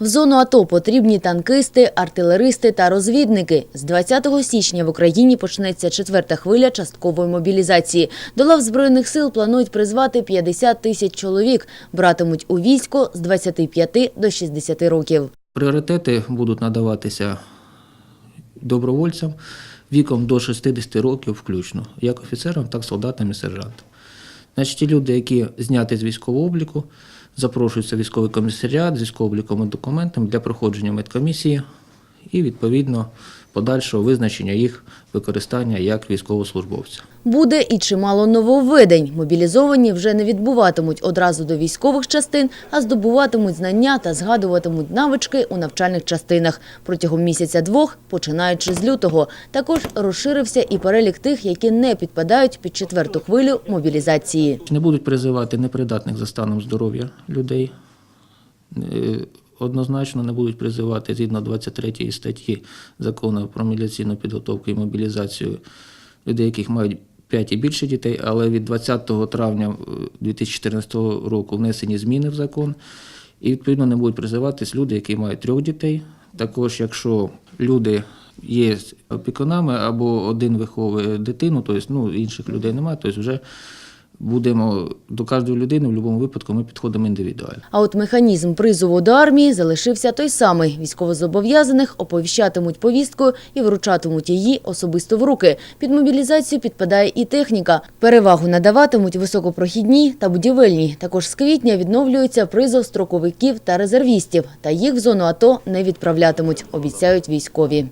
В зону АТО потрібні танкисти, артилеристи та розвідники. З 20 січня в Україні почнеться четверта хвиля часткової мобілізації. До лав Збройних сил планують призвати 50 тисяч чоловік. Братимуть у військо з 25 до 60 років. Пріоритети будуть надаватися добровольцям віком до 60 років включно, як офіцерам, так і солдатам і сержантам. Значить, ті люди, які зняті з військового обліку, запрошуються військовий комісаріат з військовим обліком і документами для проходження медкомісії і, відповідно, подальшого визначення їх використання як військовослужбовця. Буде і чимало нововведень. Мобілізовані вже не відбуватимуть одразу до військових частин, а здобуватимуть знання та згадуватимуть навички у навчальних частинах протягом місяця-двох, починаючи з лютого. Також розширився і перелік тих, які не підпадають під четверту хвилю мобілізації. Не будуть призивати непридатних за станом здоров'я людей. Е, Однозначно не будуть призивати згідно 23 статті закону про міліційну підготовку і мобілізацію людей, яких мають 5 і більше дітей, але від 20 травня е, 2014 року внесені зміни в закон, і відповідно не будуть призиватись люди, які мають трьох дітей. Також, якщо люди є опікунами або один виховує дитину, тобто ну, інших людей немає, тобто вже будемо до кожної людини в будь-якому випадку ми підходимо індивідуально. А от механізм призову до армії залишився той самий. Військовозобов'язаних оповіщатимуть повісткою і вручатимуть її особисто в руки. Під мобілізацію підпадає і техніка. Перевагу надаватимуть високопрохідні та будівельні. Також з квітня відновлюється призов строковиків та резервістів. Та їх в зону АТО не відправлятимуть, обіцяють військові.